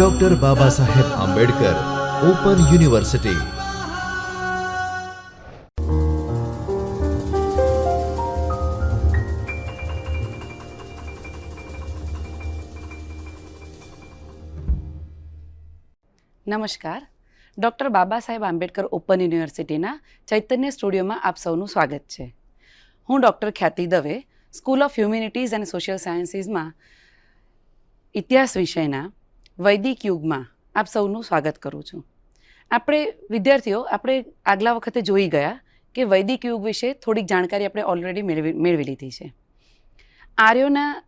Doctor Baba Saheb Ambedkar open university નમસ્કાર. Doctor Baba Saheb Ambedkar open યુનિવર્સિટીના ચૈતન્ય સ્ટુડિયોમાં આપ સૌનું સ્વાગત છે. હું doctor Khyati Dave school of humanities and social સાયન્સીસમાં ઇતિહાસ વિષયના વૈદિક યુગમાં આપ સૌનું સ્વાગત કરું છું. આપણે વિદ્યાર્થીઓ, આપણે આગલા વખતે જોઈ ગયા કે વૈદિક યુગ વિશે થોડીક જાણકારી આપણે ઓલરેડી મેળવી મેળવી લીધી છે. આર્યોના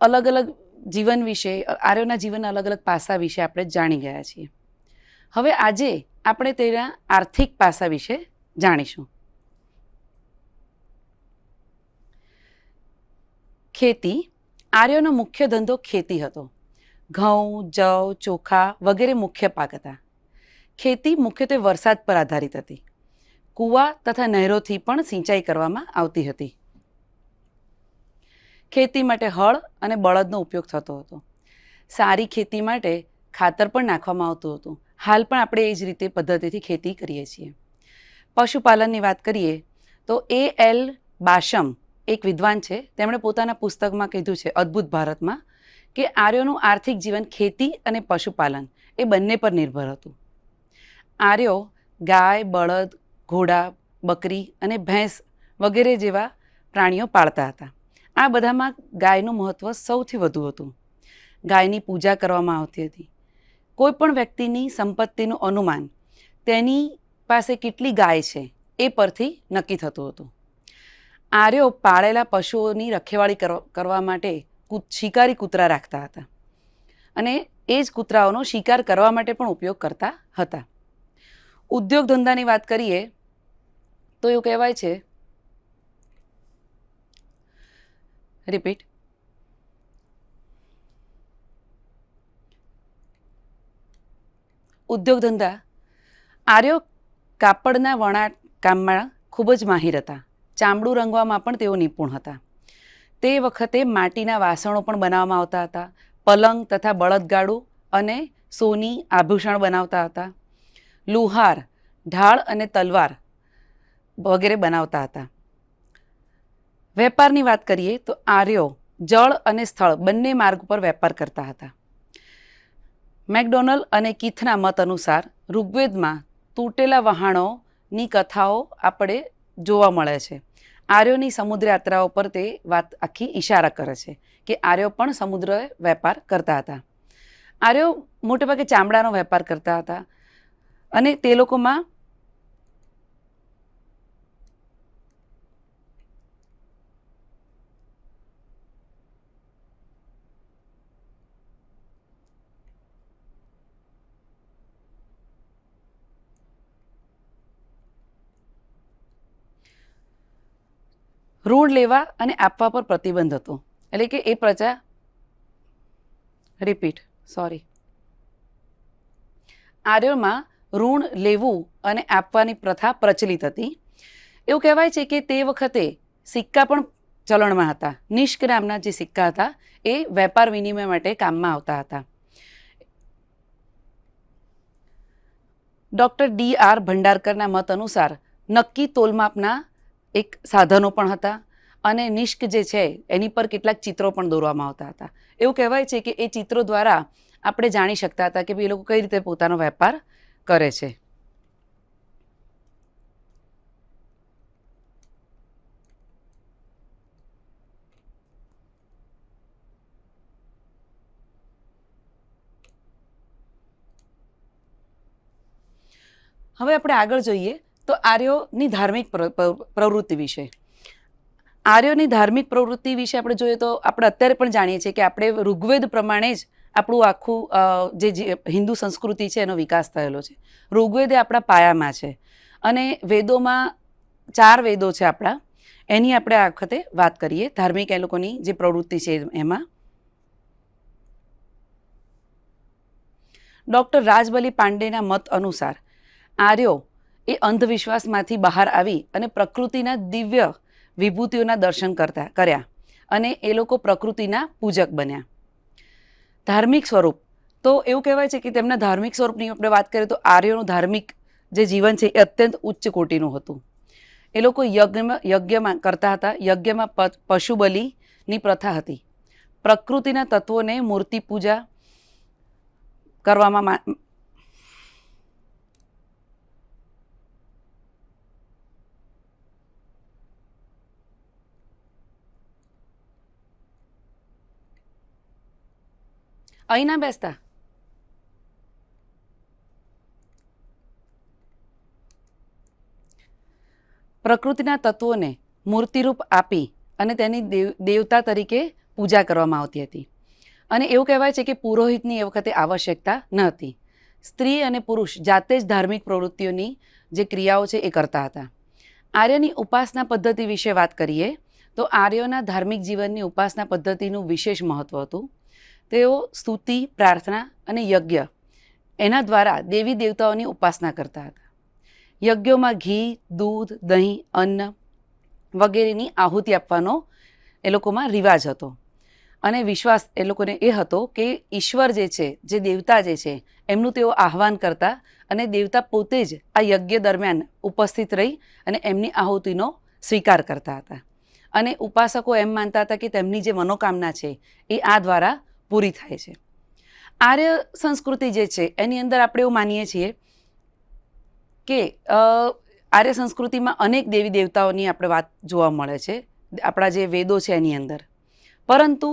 અલગ અલગ જીવન વિશે, આર્યોના જીવનના અલગ અલગ પાસા વિશે આપણે જાણી ગયા છીએ. હવે આજે આપણે તેના આર્થિક પાસા વિશે જાણીશું. ખેતી, આર્યોનો મુખ્ય ધંધો ખેતી હતો. ઘઉં, જવ, ચોખા વગેરે મુખ્ય પાક હતા. ખેતી મુખ્યત્વે વરસાદ પર આધારિત હતી. કૂવા તથા નહેરોથી પણ સિંચાઈ કરવામાં આવતી હતી. ખેતી માટે હળ અને બળદનો ઉપયોગ થતો હતો. સારી ખેતી માટે ખાતર પણ નાખવામાં આવતું હતું. હાલ પણ આપણે એ જ રીતે પદ્ધતિથી ખેતી કરીએ છીએ. પશુપાલનની વાત કરીએ તો એ એલ બાશમ એક વિદ્વાન છે. તેમણે પોતાના પુસ્તકમાં કીધું છે, અદ્ભુત ભારતમાં કે આર્યોનું આર્થિક જીવન ખેતી અને પશુપાલન એ બંને પર નિર્ભર હતું. આર્યો ગાય, બળદ, ઘોડા, બકરી અને ભેંસ વગેરે જેવા પ્રાણીઓ પાળતા હતા. આ બધામાં ગાયનું મહત્ત્વ સૌથી વધુ હતું. ગાયની પૂજા કરવામાં આવતી હતી. કોઈ પણ વ્યક્તિની સંપત્તિનું અનુમાન તેની પાસે કેટલી ગાય છે એ પરથી નક્કી થતું હતું. આર્યો પાળેલા પશુઓની રખેવાળી કર- કરવા માટે શિકારી કૂતરા રાખતા હતા. અને એ જ કૂતરાઓનો શિકાર કરવા માટે પણ ઉપયોગ કરતા હતા. ઉદ્યોગ ધંધાની વાત કરીએ, તો એવું કહેવાય છે, રિપીટ. ઉદ્યોગ ધંધા, આર્યો કાપડના વણાટ કામમાં ખૂબ જ માહિર હતા. ચામડું રંગવામાં પણ તેઓ નિપુણ હતા. તે વખતે માટીના વાસણો પણ બનાવવામાં આવતા હતા. પલંગ તથા બળદગાડું અને સોની આભૂષણ બનાવતા હતા. લુહાર, ઢાળ અને તલવાર વગેરે બનાવતા હતા. વેપારની વાત કરીએ તો આર્યો, જળ અને સ્થળ બંને માર્ગ પર વેપાર કરતા હતા. મેકડોનલ અને કીથના મત અનુસાર ઋગ્વેદમાં તૂટેલા વહાણોની કથાઓ આપણે જોવા મળે છે. આર્યોની સમુદ્ર યાત્રાઓ પર તે વાત આખી ઈશારા કરે છે કે આર્યો પણ સમુદ્ર વેપાર કરતા હતા. આર્યો મોટેભાગે ચામડાનો વેપાર કરતા હતા અને તે લોકોમાં ઋણ લેવા અને આપવા પર પ્રતિબંધ હતો. એટલે કે એ પ્રજા રિપીટ સોરી આર્યોમાં ઋણ લેવું અને આપવાની પ્રથા પ્રચલિત હતી. એવું કહેવાય છે કે તે વખતે સિક્કા પણ ચલણમાં હતા. નિષ્ક નામના જે સિક્કા હતા, એ વેપાર વિનિમય માટે કામમાં આવતા હતા. ડૉક્ટર ડી આર ભંડારકરના મત અનુસાર નક્કી તોલમાપના એક સાધનો પણ હતા અને નિષ્ક જે છે એની પર કેટલાક ચિત્રો પણ દોરવામાં આવતા હતા. એવું કહેવાય છે કે એ ચિત્રો દ્વારા આપણે જાણી શકતા હતા કે ભાઈ એ લોકો કઈ રીતે પોતાનો વેપાર કરે છે. હવે આપણે આગળ જોઈએ તો આર્યોની ધાર્મિક પ્ર- પ્ર- પ્રવૃત્તિ વિશે. આર્યોની ધાર્મિક પ્રવૃત્તિ વિશે આપણે જોઈએ તો આપણે અત્યારે પણ જાણીએ છીએ કે આપણે ઋગ્વેદ પ્રમાણે જ આપણું આખું જે, હિન્દુ સંસ્કૃતિ છે એનો વિકાસ થયેલો છે. ઋગ્વેદ એ આપણા પાયામાં છે અને વેદોમાં ચાર વેદો છે આપણા. એની આપણે આ વખતે વાત કરીએ. ધાર્મિક એ લોકોની જે પ્રવૃત્તિ છે એમાં. ડૉક્ટર રાજબલી પાંડેના મત અનુસાર આર્યો એ અંધવિશ્વાસમાંથી બહાર આવી અને પ્રકૃતિના દિવ્ય વિભૂતિઓના દર્શન કરતા, કર્યા અને એ લોકો પ્રકૃતિના પૂજક બન્યા. ધાર્મિક સ્વરૂપ. તો એવું કહેવાય છે કે તેમના ધાર્મિક સ્વરૂપની આપણે વાત કરીએ તો આર્યોનું ધાર્મિક જે જીવન છે એ અત્યંત ઉચ્ચ કોટીનું હતું. એ લોકો યજ્ઞમાં યજ્ઞમાં કરતા હતા. યજ્ઞમાં પશુ બલિની પ્રથા હતી. પ્રકૃતિના તત્વોને મૂર્તિ પૂજા કરવામાં અહીં ના બેસતા પ્રકૃતિના તત્વોને મૂર્તિરૂપ આપી અને તેની દેવ, દેવતા તરીકે પૂજા કરવામાં આવતી હતી. અને એવું કહેવાય છે કે પુરોહિતની એ વખતે આવશ્યકતા ન હતી. સ્ત્રી અને પુરુષ જાતે જ ધાર્મિક પ્રવૃત્તિઓની જે ક્રિયાઓ છે એ કરતા હતા. આર્યની ઉપાસના પદ્ધતિ વિશે વાત કરીએ તો આર્યોના ધાર્મિક જીવનની ઉપાસના પદ્ધતિનું વિશેષ મહત્ત્વ હતું. તેઓ સ્તુતિ, પ્રાર્થના અને યજ્ઞ એના દ્વારા દેવી દેવતાઓની ઉપાસના કરતા હતા. યજ્ઞોમાં ઘી, દૂધ, દહીં, અન્ન વગેરેની આહુતિ આપવાનો એ લોકોમાં રિવાજ હતો. અને વિશ્વાસ એ લોકોને એ હતો કે ઈશ્વર જે છે, જે દેવતા જે છે, એમનું તેઓ આહ્વાન કરતા અને દેવતા પોતે જ આ યજ્ઞ દરમિયાન ઉપસ્થિત રહી અને એમની આહુતિનો સ્વીકાર કરતા હતા. અને ઉપાસકો એમ માનતા હતા કે તેમની જે મનોકામના છે, એ આ દ્વારા પૂરી થાય છે. આર્ય સંસ્કૃતિ જે છે, એની અંદર આપણે એવું માનીએ છીએ કે આર્ય સંસ્કૃતિમાં અનેક દેવી દેવતાઓની આપણે વાત જોવા મળે છે, આપણા જે વેદો છે એની અંદર. પરંતુ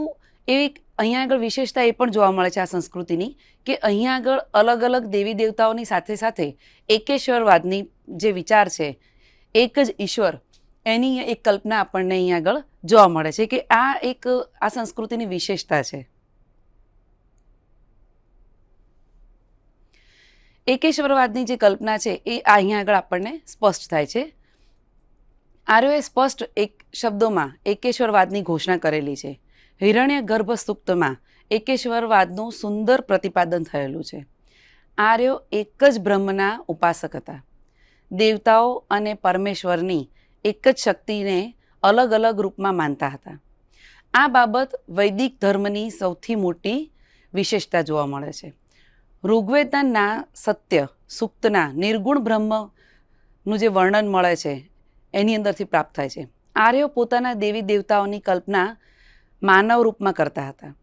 એક અહીંયા આગળ વિશેષતા એ પણ જોવા મળે છે આ સંસ્કૃતિની કે અહીંયા આગળ અલગ અલગ દેવી દેવતાઓની સાથે સાથે એકેશ્વરવાદની જે વિચાર છે, એક જ ઈશ્વર, એની એક કલ્પના આપણને અહીંયા આગળ જોવા મળે છે કે આ એક આ સંસ્કૃતિની વિશેષતા છે. એકેશ્વરવાદની જે કલ્પના છે એ અહીંયા આગળ આપણને સ્પષ્ટ થાય છે. આર્યોએ સ્પષ્ટ એક શબ્દોમાં એકેશ્વરવાદની ઘોષણા કરેલી છે. હિરણ્ય ગર્ભ સૂક્તમાં એકેશ્વરવાદનું સુંદર પ્રતિપાદન થયેલું છે. આર્યો એક જ બ્રહ્મના ઉપાસક હતા. દેવતાઓ અને પરમેશ્વરની એક જ શક્તિને અલગ અલગ રૂપમાં માનતા હતા. આ બાબત વૈદિક ધર્મની સૌથી મોટી વિશેષતા જોવા મળે છે. ઋગ્વેદના સત્ય, સૂક્તના નિર્ગુણ બ્રહ્મનું જે વર્ણન મળે છે, એની અંદરથી પ્રાપ્ત થાય છે. આર્યો પોતાના દેવી દેવતાઓની કલ્પના માનવ રૂપમાં કરતા હતા.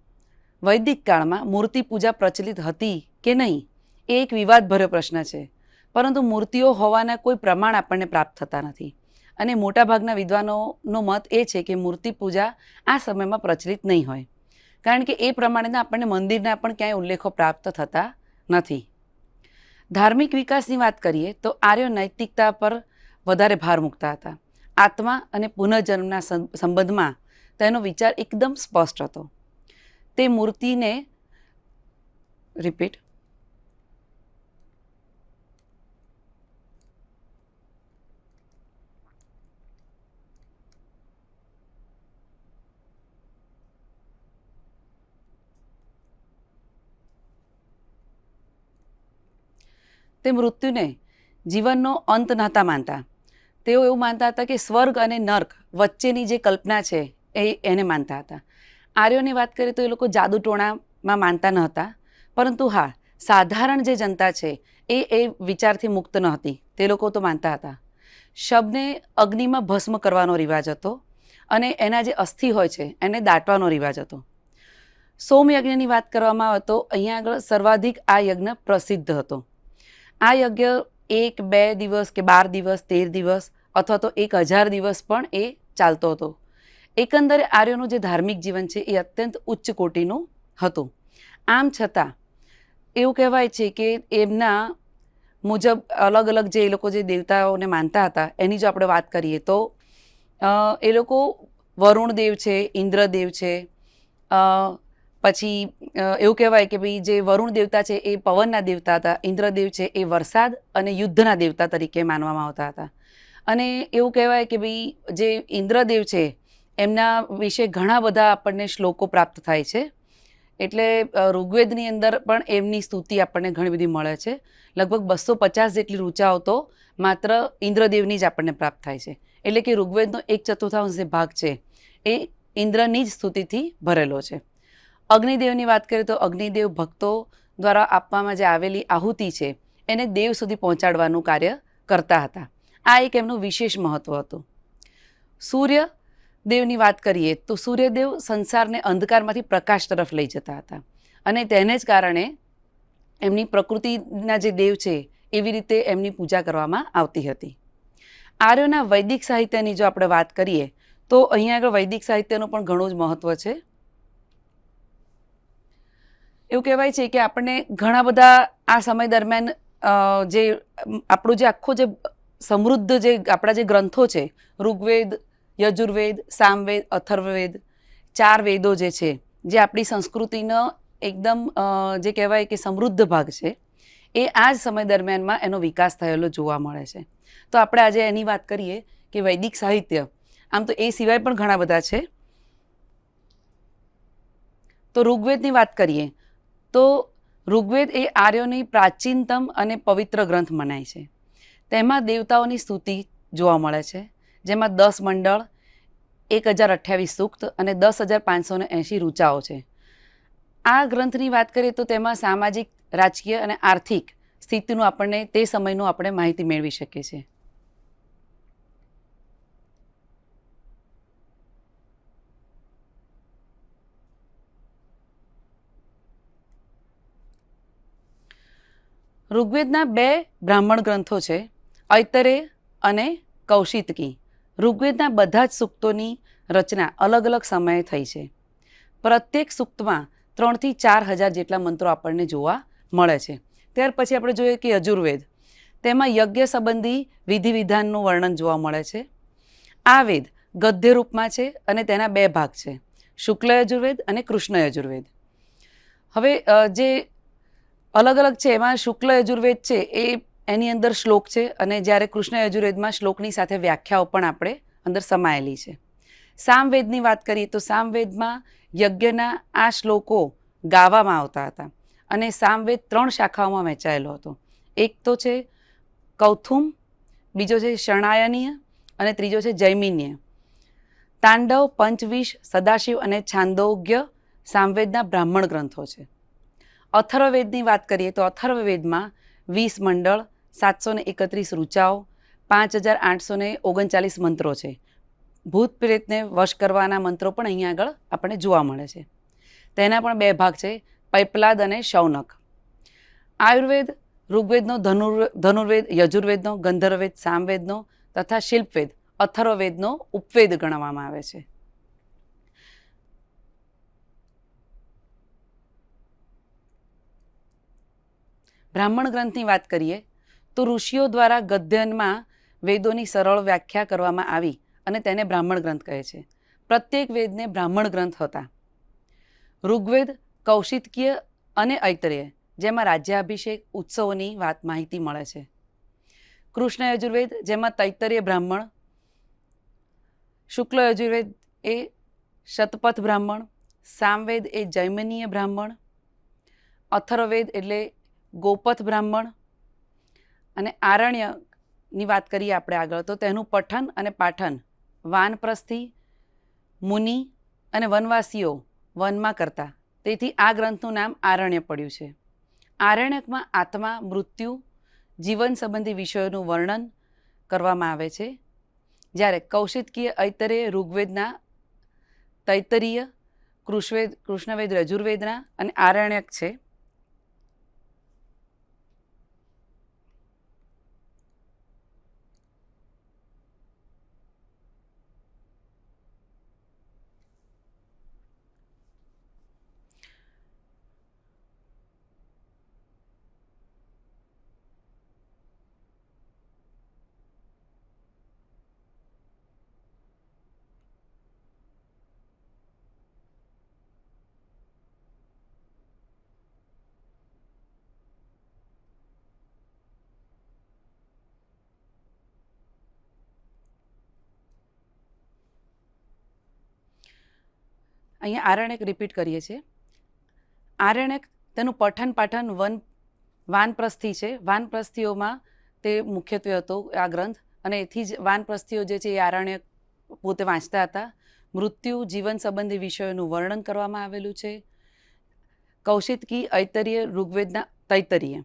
વૈદિક કાળમાં મૂર્તિ પૂજા પ્રચલિત હતી કે નહીં, એ એક વિવાદભર્યો પ્રશ્ન છે. પરંતુ મૂર્તિઓ હોવાના કોઈ પ્રમાણ આપણને પ્રાપ્ત થતા નથી. અને મોટાભાગના વિદ્વાનોનો મત એ છે કે મૂર્તિ પૂજા આ સમયમાં પ્રચલિત નહીં હોય. કારણ કે એ પ્રમાણેના આપણને મંદિરના પણ ક્યાંય ઉલ્લેખો પ્રાપ્ત થતા નથી. ધાર્મિક વિકાસની વાત કરીએ તો આર્યો નૈતિકતા પર વધારે ભાર મૂકતા હતા. આત્મા અને પુનર્જન્મના સંબંધમાં તેનો વિચાર એકદમ સ્પષ્ટ હતો. તે મૂર્તિને રિપીટ તે મૃત્યુને જીવનનો અંત નહોતા માનતા. તેઓ એવું માનતા હતા કે સ્વર્ગ અને નર્ક વચ્ચેની જે કલ્પના છે એ એને માનતા હતા. આર્યોની વાત કરીએ તો એ લોકો જાદુટોણામાં માનતા ન હતા પરંતુ હા, સાધારણ જે જનતા છે એ એ વિચારથી મુક્ત ન હતી તે લોકો તો માનતા હતા. શબને અગ્નિમાં ભસ્મ કરવાનો રિવાજ હતો અને એના જે અસ્થિ હોય છે એને દાટવાનો રિવાજ હતો. સોમયજ્ઞની વાત કરવામાં આવે તો અહીંયા આગળ સર્વાધિક આ યજ્ઞ પ્રસિદ્ધ હતો. આ યજ્ઞ એક, બે દિવસ કે બાર દિવસ, તેર દિવસ અથવા તો એક હજાર દિવસ પણ એ ચાલતો હતો. એકંદરે આર્યોનું જે ધાર્મિક જીવન છે એ અત્યંત ઉચ્ચ કોટીનું હતું. આમ છતાં, એવું કહેવાય છે કે એમના મુજબ અલગ અલગ જે એ લોકો જે દેવતાઓને માનતા હતા, એની જો આપણે વાત કરીએ તો એ લોકો વરુણ દેવ છે, ઇન્દ્રદેવ છે પછી એવું કહેવાય કે ભાઈ જે વરુણ દેવતા છે એ પવનના દેવતા હતા, ઇન્દ્રદેવ છે એ વરસાદ અને યુદ્ધના દેવતા તરીકે માનવામાં આવતા હતા. અને એવું કહેવાય કે ભાઈ જે ઇન્દ્રદેવ છે, એમના વિશે ઘણા બધા આપણને શ્લોકો પ્રાપ્ત થાય છે. એટલે ઋગ્વેદની અંદર પણ એમની સ્તુતિ આપણને ઘણી બધી મળે છે. લગભગ બસો પચાસ જેટલી રૂચાઓ તો માત્ર ઇન્દ્રદેવની જ આપણને પ્રાપ્ત થાય છે. એટલે કે ઋગ્વેદનો એક ચતુર્થાંશ જે ભાગ છે, એ ઇન્દ્રની જ સ્તુતિથી ભરેલો છે. અગ્નિદેવની વાત કરીએ તો અગ્નિદેવ ભક્તો દ્વારા આપવામાં જે આવેલી આહુતિ છે, એને દેવ સુધી પહોંચાડવાનું કાર્ય કરતા હતા. આ એક એમનું વિશેષ મહત્ત્વ હતું. સૂર્ય દેવની વાત કરીએ તો સૂર્યદેવ સંસારને અંધકારમાંથી પ્રકાશ તરફ લઈ જતા હતા અને તેને જ કારણે એમની પ્રકૃતિના જે દેવ છે, એવી રીતે એમની પૂજા કરવામાં આવતી હતી. આર્યોના વૈદિક સાહિત્યની જો આપણે વાત કરીએ તો અહીંયા આગળ વૈદિક સાહિત્યનું પણ ઘણું જ મહત્ત્વ છે. એવું કહેવાય છે કે આપણને ઘણા બધા આ સમય દરમિયાન જે આપણું જે આખો જે સમૃદ્ધ જે આપણા જે ગ્રંથો છે, ઋગ્વેદ, યજુર્વેદ, સામવેદ, અથર્વવેદ, ચાર વેદો જે છે, જે આપણી સંસ્કૃતિનો એકદમ જે કહેવાય કે સમૃદ્ધ ભાગ છે, એ આ જ સમય દરમિયાનમાં એનો વિકાસ થયેલો જોવા મળે છે. તો આપણે આજે એની વાત કરીએ કે વૈદિક સાહિત્ય. આમ તો એ સિવાય પણ ઘણા બધા છે. તો ઋગ્વેદની વાત કરીએ. તો ઋગ્વેદ એ આર્યોની પ્રાચીનતમ અને પવિત્ર ગ્રંથ મનાય છે. તેમાં દેવતાઓની સ્તુતિ જોવા મળે છે, જેમાં દસ મંડળ, એક હજાર અઠ્યાવીસ સૂક્ત અને દસ હજાર પાંચસો ને એંશી રૂચાઓ છે. આ ગ્રંથની વાત કરીએ તો તેમાં સામાજિક, રાજકીય અને આર્થિક સ્થિતિનું આપણને, તે સમયનું આપણે માહિતી મેળવી શકીએ છીએ. ઋગ્વેદના બે બ્રાહ્મણ ગ્રંથો છે, ઐતરે અને કૌશિતકી. ઋગ્વેદના બધા જ સૂક્તોની રચના અલગ અલગ સમયે થઈ છે. પ્રત્યેક સૂક્તમાં ત્રણથી ચાર હજાર જેટલા મંત્રો આપણને જોવા મળે છે. ત્યાર પછી આપણે જોઈએ કે યજુર્વેદ. તેમાં યજ્ઞ સંબંધી વિધિ વિધાનનું વર્ણન જોવા મળે છે. આ વેદ ગદ્ય રૂપમાં છે અને તેના બે ભાગ છે. શુક્લ યજુર્વેદ અને કૃષ્ણ યજુર્વેદ. હવે જે અલગ અલગ છે, એમાં શુક્લ યજુર્વેદ છે, એ એની અંદર શ્લોક છે અને જ્યારે કૃષ્ણ યજુર્વેદમાં શ્લોકની સાથે વ્યાખ્યાઓ પણ આપણે અંદર સમાયેલી છે. સામવેદની વાત કરીએ તો સામવેદમાં યજ્ઞના આ શ્લોકો ગાવામાં આવતા હતા અને સામવેદ ત્રણ શાખાઓમાં વહેંચાયેલો હતો. એક તો છે કૌથુમ, બીજો છે શરણાયનીય અને ત્રીજો છે જૈમિન્ય. તાંડવ પંચવીશ સદાશિવ અને છાંદોગ્ય સામવેદના બ્રાહ્મણ ગ્રંથો છે. અથર્વવેદની વાત કરીએ તો અથર્વવેદમાં વીસ મંડળ, સાતસો ને એકત્રીસ રૂચાઓ પાંચ હજાર આઠસો ને ઓગણચાલીસ મંત્રો છે. ભૂત પ્રેતને વશ કરવાના મંત્રો પણ અહીંયા આગળ આપણને જોવા મળે છે. તેના પણ બે ભાગ છે, પૈપલાદ અને શૌનક. આયુર્વેદ, ઋગ્વેદનો ધનુર ધનુર્વેદ, યજુર્વેદનો, ગંધર્વવેદ, સામવેદનો તથા શિલ્પવેદ, અથર્વવેદનો ઉપવેદ ગણવામાં આવે છે. બ્રાહ્મણ ગ્રંથની વાત કરીએ, તો ઋષિઓ દ્વારા ગદ્યનમાં વેદોની સરળ વ્યાખ્યા કરવામાં આવી અને તેને બ્રાહ્મણ ગ્રંથ કહે છે. પ્રત્યેક વેદને બ્રાહ્મણ ગ્રંથ હતા. ઋગ્વેદ કૌશિતકીય અને ઐતરેય, જેમાં રાજ્યાભિષેક, ઉત્સવોની વાત માહિતી મળે છે. કૃષ્ણ યજુર્વેદ, જેમાં તૈતરીય બ્રાહ્મણ, શુક્લ યજુર્વેદ એ શતપથ બ્રાહ્મણ, સામવેદ એ જૈમનીય બ્રાહ્મણ, અથર્વવેદ એટલે ગોપથ બ્રાહ્મણ અને આરણ્યની વાત કરીએ આપણે આગળ, તો તેનું પઠન અને પાઠન વાનપ્રસ્થી, મુનિ અને વનવાસીઓ વનમાં કરતા. તેથી આ ગ્રંથનું નામ આરણ્ય પડ્યું છે. આરણ્યકમાં આત્મા, મૃત્યુ, જીવન સંબંધી વિષયોનું વર્ણન કરવામાં આવે છે. જ્યારે કૌશિકીય ઐતરે ઋગ્વેદના, તૈતરીય, કૃષ્વેદ, કૃષ્ણવેદ, રજુર્વેદના અને આરણ્યક છે. અહીંયા આરણ્યક રિપીટ કરીએ છીએ. આરણ્યક તેનું પઠન પાઠન વન, વાનપ્રસ્થી છે. વાનપ્રસ્થિઓમાં તે મુખ્યત્વે હતો આ ગ્રંથ. અને એથી જ વાનપ્રસ્થિઓ જે છે એ આરણ્યક પોતે વાંચતા હતા. મૃત્યુ, જીવન સંબંધી વિષયોનું વર્ણન કરવામાં આવેલું છે. કૌશિતકી ઐતરીય ઋગ્વેદના તૈતરીય.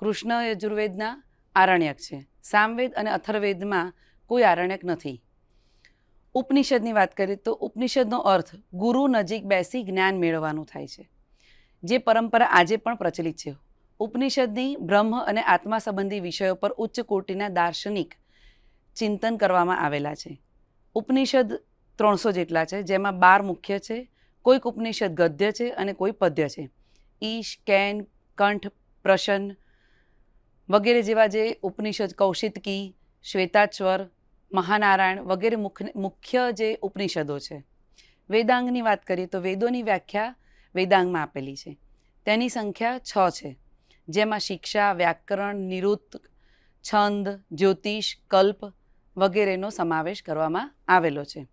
કૃષ્ણ યજુર્વેદના આરણ્યક છે. સામવેદ અને અથર્વેદમાં કોઈ આરણ્યક નથી. ઉપનિષદની વાત કરીએ તો ઉપનિષદનો અર્થ ગુરુ નજીક બેસી જ્ઞાન મેળવવાનું થાય છે. જે પરંપરા આજે પણ પ્રચલિત છે. ઉપનિષદની બ્રહ્મ અને આત્મા સંબંધી વિષયો પર ઉચ્ચ કોટીના દાર્શનિક ચિંતન કરવામાં આવેલા છે. ઉપનિષદ ત્રણસો જેટલા છે, જેમાં બાર મુખ્ય છે, કોઈક ઉપનિષદ ગદ્ય છે અને કોઈ પદ્ય છે. ઈશ, કેન, કંઠ પ્રસન્ન વગેરે જેવા જે ઉપનિષદ કૌશિતકી શ્વેતાશ્વર મહાનારાયણ વગેરે મુખ્ય મુખ્ય જે ઉપનિષદો છે. વેદાંગની વાત કરીએ તો વેદોની વ્યાખ્યા વેદાંગમાં આપેલી છે. તેની સંખ્યા છ છે. જેમાં શિક્ષા, વ્યાકરણ નિરૃત છંદ, જ્યોતિષ, કલ્પ વગેરેનો સમાવેશ કરવામાં આવેલો છે.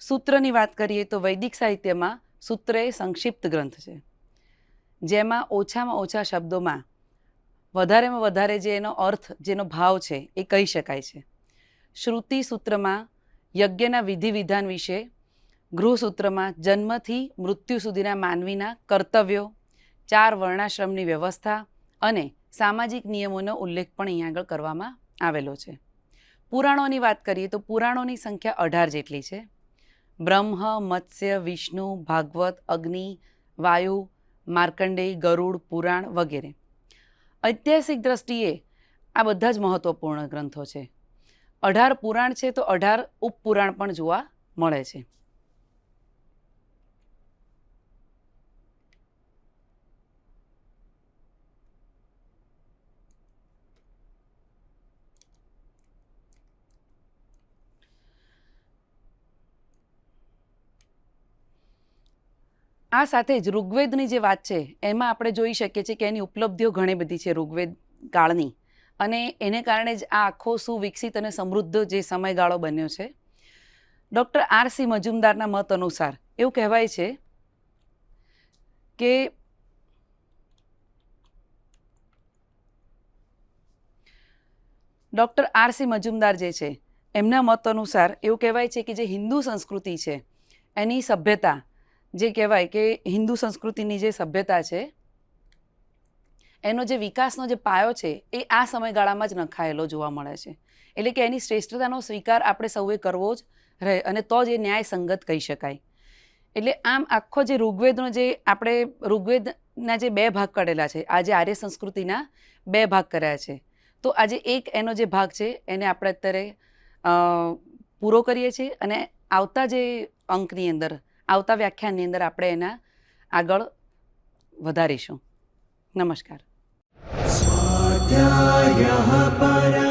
સૂત્રની વાત કરીએ તો વૈદિક સાહિત્યમાં સૂત્ર એ સંક્ષિપ્ત ગ્રંથ છે. જેમાં ઓછામાં ઓછા શબ્દોમાં વધારેમાં વધારે જે એનો અર્થ, જેનો ભાવ છે એ કહી શકાય છે. શ્રુતિ સૂત્રમાં યજ્ઞના વિધિ વિધાન વિશે ગૃહસૂત્રમાં જન્મથી મૃત્યુ સુધીના માનવીના કર્તવ્યો, ચાર વર્ણાશ્રમની વ્યવસ્થા અને સામાજિક નિયમોનો ઉલ્લેખ પણ અહીં આગળ કરવામાં આવેલો છે. પુરાણોની વાત કરીએ તો પુરાણોની સંખ્યા અઢાર જેટલી છે. બ્રહ્મ, મત્સ્ય, વિષ્ણુ, ભાગવત, અગ્નિ, વાયુ, માર્કંડેય, ગરુડ, પુરાણ વગેરે. ઐતિહાસિક દ્રષ્ટિએ આ બધા જ મહત્ત્વપૂર્ણ ગ્રંથો છે. અઢાર પુરાણ છે તો અઢાર ઉપપુરાણ પણ જોવા મળે છે. આ સાથે જ ઋગ્વેદની જે વાત છે, એમાં આપણે જોઈ શકીએ છીએ કે એની ઉપલબ્ધિઓ ઘણી બધી છે ઋગ્વેદ કાળની. અને એને કારણે જ આ આખો સુવિકસિત અને સમૃદ્ધ જે સમયગાળો બન્યો છે. ડૉક્ટર આર સી મજુમદારના મત અનુસાર એવું કહેવાય છે કે ડૉક્ટર આર સી મજુમદાર જે છે, એમના મત અનુસાર એવું કહેવાય છે કે જે હિન્દુ સંસ્કૃતિ છે, એની સભ્યતા જે કહેવાય કે હિન્દુ સંસ્કૃતિની જે સભ્યતા છે એનો જે વિકાસનો જે પાયો છે, એ આ સમયગાળામાં જ નખાયેલો જોવા મળે છે. એટલે કે એની શ્રેષ્ઠતાનો સ્વીકાર આપણે સૌએ કરવો જ રહે અને તો જ એ ન્યાય સંગત કહી શકાય. એટલે આમ આખો જે ઋગ્વેદનો જે આપણે, ઋગ્વેદના જે બે ભાગ કરેલા છે આજે આર્ય સંસ્કૃતિના બે ભાગ કર્યા છે, તો આજે એક એનો જે ભાગ છે, એને આપણે અત્યારે પૂરો કરીએ છીએ અને આવતા જે અંકની અંદર, આવતા વ્યાખ્યાનની અંદર આપણે એના આગળ વધારીશું. નમસ્કાર. अध्यायः पर।